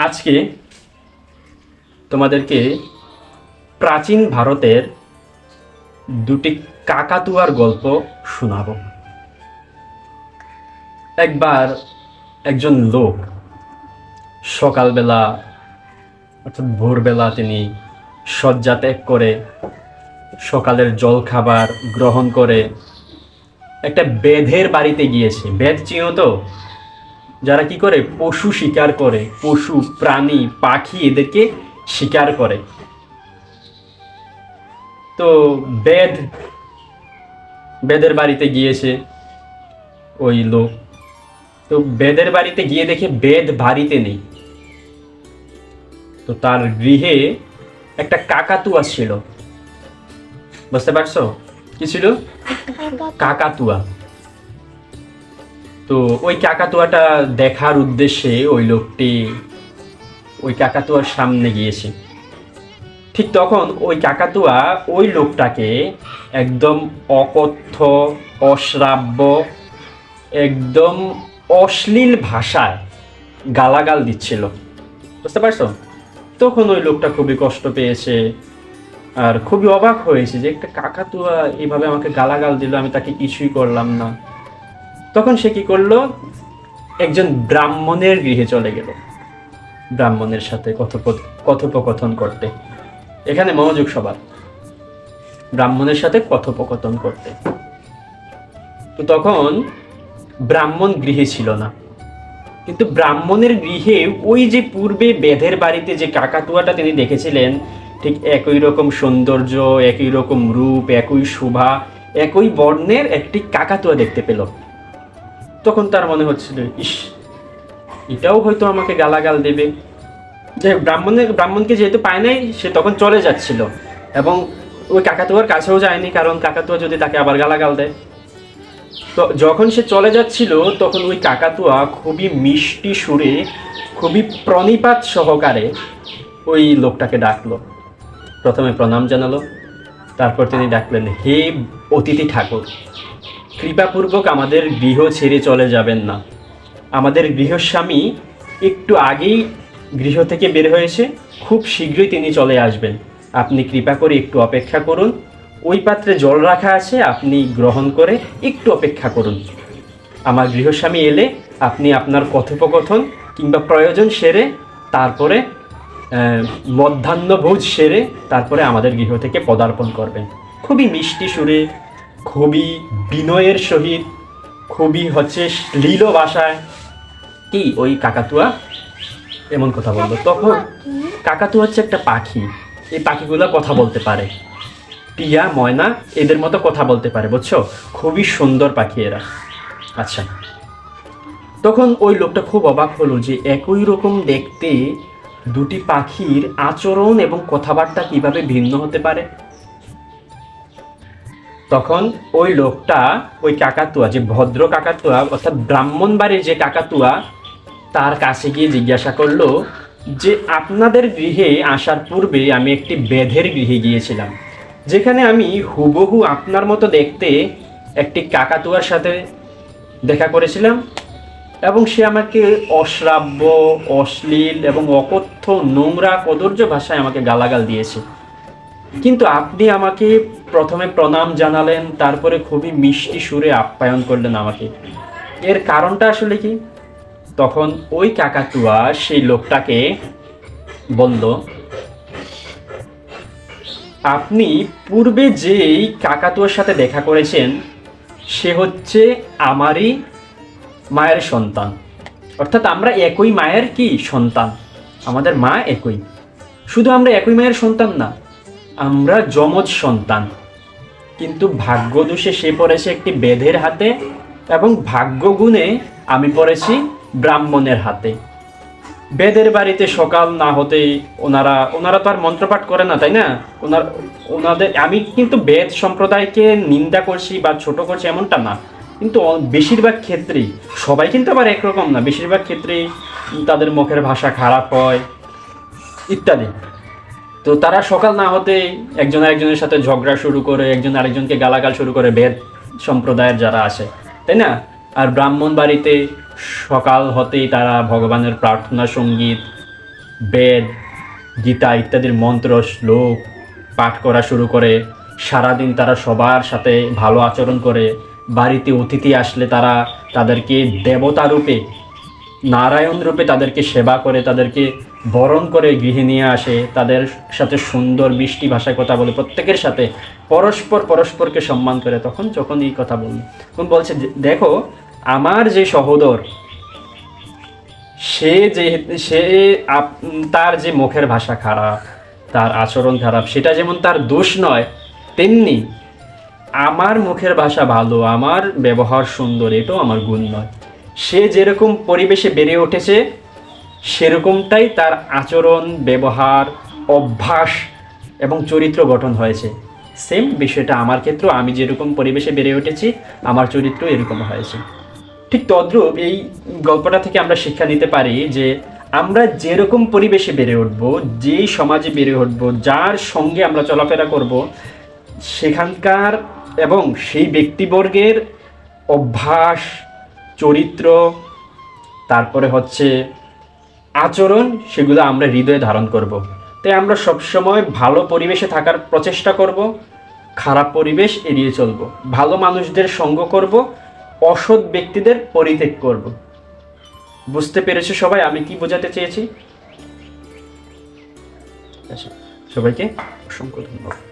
আজকে তোমাদেরকে প্রাচীন ভারতের দুটি কাকাতুয়ার গল্প শোনাবো। একবার একজন লোক সকালবেলা অর্থাৎ ভোরবেলা তিনি শয্যা ত্যাগ করে সকালের জলখাবার গ্রহণ করে একটা বেধের বাড়িতে গিয়েছে। বেদ চিনো তো? যারা কি করে? পশু শিকার করে। পশু প্রাণী পাখি এদেরকে শিকার করে। তো বেদ বেদের বাড়িতে গিয়েছে ওই লোক। তো বেদের বাড়িতে গিয়ে দেখে বেদ বাড়িতে নেই। তো তার গৃহে একটা কাকাতুয়া ছিল বুঝতে পারছ? কি ছিল? কাকাতুয়া। তো ওই কাকাতুয়াটা দেখার উদ্দেশ্যে ওই লোকটি ওই কাকাতুয়ার সামনে গিয়েছে। ঠিক তখন ওই কাকাতুয়া ওই লোকটাকে একদম অকথ্য, অশ্রাব্য, একদম অশ্লীল ভাষায় গালাগাল দিচ্ছিল। বুঝতে পারছ? তখন ওই লোকটা খুবই কষ্ট পেয়েছে আর খুবই অবাক হয়েছে যে একটা কাকাতুয়া এইভাবে আমাকে গালাগাল দিল, আমি তাকে কিছুই করলাম না। তখন সে কি করল? একজন ব্রাহ্মণের গৃহে চলে গেল। ব্রাহ্মণের সাথে কথোপ- কথোপকথন করতে। এখানে মনোযোগ সবার। ব্রাহ্মণের সাথে কথোপকথন করতে। তো তখন ব্রাহ্মণ গৃহে ছিল না। কিন্তু ব্রাহ্মণের গৃহে ওই যে পূর্বে বেদের বাড়িতে যে কাকাতুয়াটা তিনি দেখেছিলেন, ঠিক একই রকম সৌন্দর্য, একই রকম রূপ, একই শোভা, একই বর্ণের একটি কাকাতুয়া দেখতে পেল। তখন তার মনে হচ্ছিল, ইস, এটাও হয়তো আমাকে গালাগাল দেবে। যে ব্রাহ্মণের, ব্রাহ্মণকে যেহেতু পায় নাই, সে তখন চলে যাচ্ছিল এবং ওই কাকাতুয়ার কাছেও যায়নি, কারণ কাকাতুয়া যদি তাকে আবার গালাগাল দেয়। তো যখন সে চলে যাচ্ছিল, তখন ওই কাকাতুয়া খুবই মিষ্টি সুরে, খুবই প্রণিপাত সহকারে ওই লোকটাকে ডাকলো। প্রথমে প্রণাম জানালো, তারপর তিনি ডাকলেন, হে অতিথি ঠাকুর কৃপাপূর্বক আমাদের গৃহ ছেড়ে চলে যাবেন না। আমাদের গৃহস্বামী একটু আগেই গৃহ থেকে বের হয়েছে খুব শীঘ্রই তিনি চলে আসবেন। আপনি কৃপা করে একটু অপেক্ষা করুন। ওই পাত্রে জল রাখা আছে, আপনি গ্রহণ করে একটু অপেক্ষা করুন। আমার গৃহস্বামী এলে আপনি আপনার কথোপকথন কিংবা প্রয়োজন সেরে, তারপরে মধ্যাহ্নভোজ সেরে, তারপরে আমাদের গৃহ থেকে পদার্পণ করবেন। খুবই মিষ্টি সুরে খুবই বিনয়ের সহিত, খুবই হচ্ছে লীল ভাষায়। কি ওই কাকাতুয়া? এমন কথা বলল। তখন কাকাতুয়া হচ্ছে একটা পাখি। এই পাখিগুলো কথা বলতে পারে। টিয়া, ময়না, এদের মতো কথা বলতে পারে, বুঝছ? খুবই সুন্দর পাখি এরা। আচ্ছা। তখন ওই লোকটা খুব অবাক হলো যে একই রকম দেখতে দুটি পাখির আচরণ এবং কথাবার্তা কীভাবে ভিন্ন হতে পারে। তখন ওই লোকটা, ওই কাকাতুয়া, যে ভদ্র কাকাতুয়া, অর্থাৎ ব্রাহ্মণ বাড়ির যে কাকাতুয়া, তার কাছে গিয়ে জিজ্ঞাসা করল যে, আপনাদের গৃহে আসার পূর্বে আমি একটি বেধের গৃহে গিয়েছিলাম, যেখানে আমি হুবহু আপনার মতো দেখতে একটি কাকাতুয়ার সাথে দেখা করেছিলাম এবং সে আমাকে অশ্রাব্য, অশ্লীল এবং অকথ্য নোংরা, কদর্য ভাষায় আমাকে গালাগাল দিয়েছে। কিন্তু আপনি আমাকে প্রথমে প্রণাম জানালেন, তারপরে খুবই মিষ্টি সুরে আপ্যায়ন করলেন আমাকে। এর কারণটা আসলে কি? তখন ওই কাকাতুয়া সেই লোকটাকে বলল, আপনি পূর্বে যেই কাকাতুয়ার সাথে দেখা করেছেন, সে হচ্ছে আমারই মায়ের সন্তান। অর্থাৎ আমরা একই মায়ের কি সন্তান? আমাদের মা একই। শুধু আমরা একই মায়ের সন্তান না আমরা যমজ সন্তান। কিন্তু ভাগ্যদোষে সে পড়েছে একটি বেদের হাতে এবং ভাগ্যগুণে আমি পড়েছি ব্রাহ্মণের হাতে। বেদের বাড়িতে সকাল না হতেই ওনারা ওনারা তো আর মন্ত্রপাঠ করে না, তাই না? ওনার, ওনাদের, আমি কিন্তু বেদ সম্প্রদায়কে নিন্দা করছি বা ছোট করছি এমনটা না। কিন্তু বেশিরভাগ ক্ষেত্রেই, সবাই কিন্তু আবার একরকম না, বেশিরভাগ ক্ষেত্রেই তাদের মুখের ভাষা খারাপ হয়, ইত্যাদি। তো তারা সকাল না হতে একজন আরেকজনের সাথে ঝগড়া শুরু করে, একজন আরেকজনকে গালাগাল শুরু করে বেদ সম্প্রদায়ের যারা আছে, তাই না? আর ব্রাহ্মণ বাড়িতে সকাল হতেই তারা ভগবানের প্রার্থনা, সংগীত, বেদ, গীতা ইত্যাদির মন্ত্র, শ্লোক পাঠ করা শুরু করে। সারাদিন তারা সবার সাথে ভালো আচরণ করে। বাড়িতে অতিথি আসলে তারা তাদেরকে দেবতা রূপে, নারায়ণ রূপে তাদেরকে সেবা করে, তাদেরকে বরণ করে গৃহে নিয়ে আসে, তাদের সাথে সুন্দর মিষ্টি ভাষায় কথা বলে, প্রত্যেকের সাথে পরস্পর পরস্পরকে সম্মান করে তখন যখন এই কথা বলি, তখন বলছে দেখো, আমার যে সহোদর, সে যে, সে তার যে মুখের ভাষা খারাপ, তার আচরণ খারাপ, সেটা যেমন তার দোষ নয়, তেমনি আমার মুখের ভাষা ভালো, আমার ব্যবহার সুন্দর, এটাও আমার গুণ নয়। সে যেরকম পরিবেশে বেড়ে উঠেছে সেরকমটাই তার আচরণ, ব্যবহার, অভ্যাস এবং চরিত্র গঠন হয়েছে। সেম বিষয়টা আমার ক্ষেত্রেও আমি যেরকম পরিবেশে বেড়ে উঠেছি, আমার চরিত্র এরকম হয়েছে। ঠিক তদ্রূপ এই গল্পটা থেকে আমরা শিক্ষা নিতে পারি যে আমরা যেরকম পরিবেশে বেড়ে উঠবো, যেই সমাজে বেড়ে উঠবো, যার সঙ্গে আমরা চলাফেরা করব, সেখানকার এবং সেই ব্যক্তিবর্গের অভ্যাস, চরিত্র, তারপরে হচ্ছে আচরণ সেগুলো আমরা হৃদয়ে ধারণ করব। তাই আমরা সবসময় ভালো পরিবেশে থাকার প্রচেষ্টা করব খারাপ পরিবেশ এড়িয়ে চলব ভালো মানুষদের সঙ্গ করব অসৎ ব্যক্তিদের পরিত্যাগ করব। বুঝতে পেরেছ সবাই আমি কি বোঝাতে চেয়েছি? আচ্ছা, সবাইকে অসংখ্য ধন্যবাদ।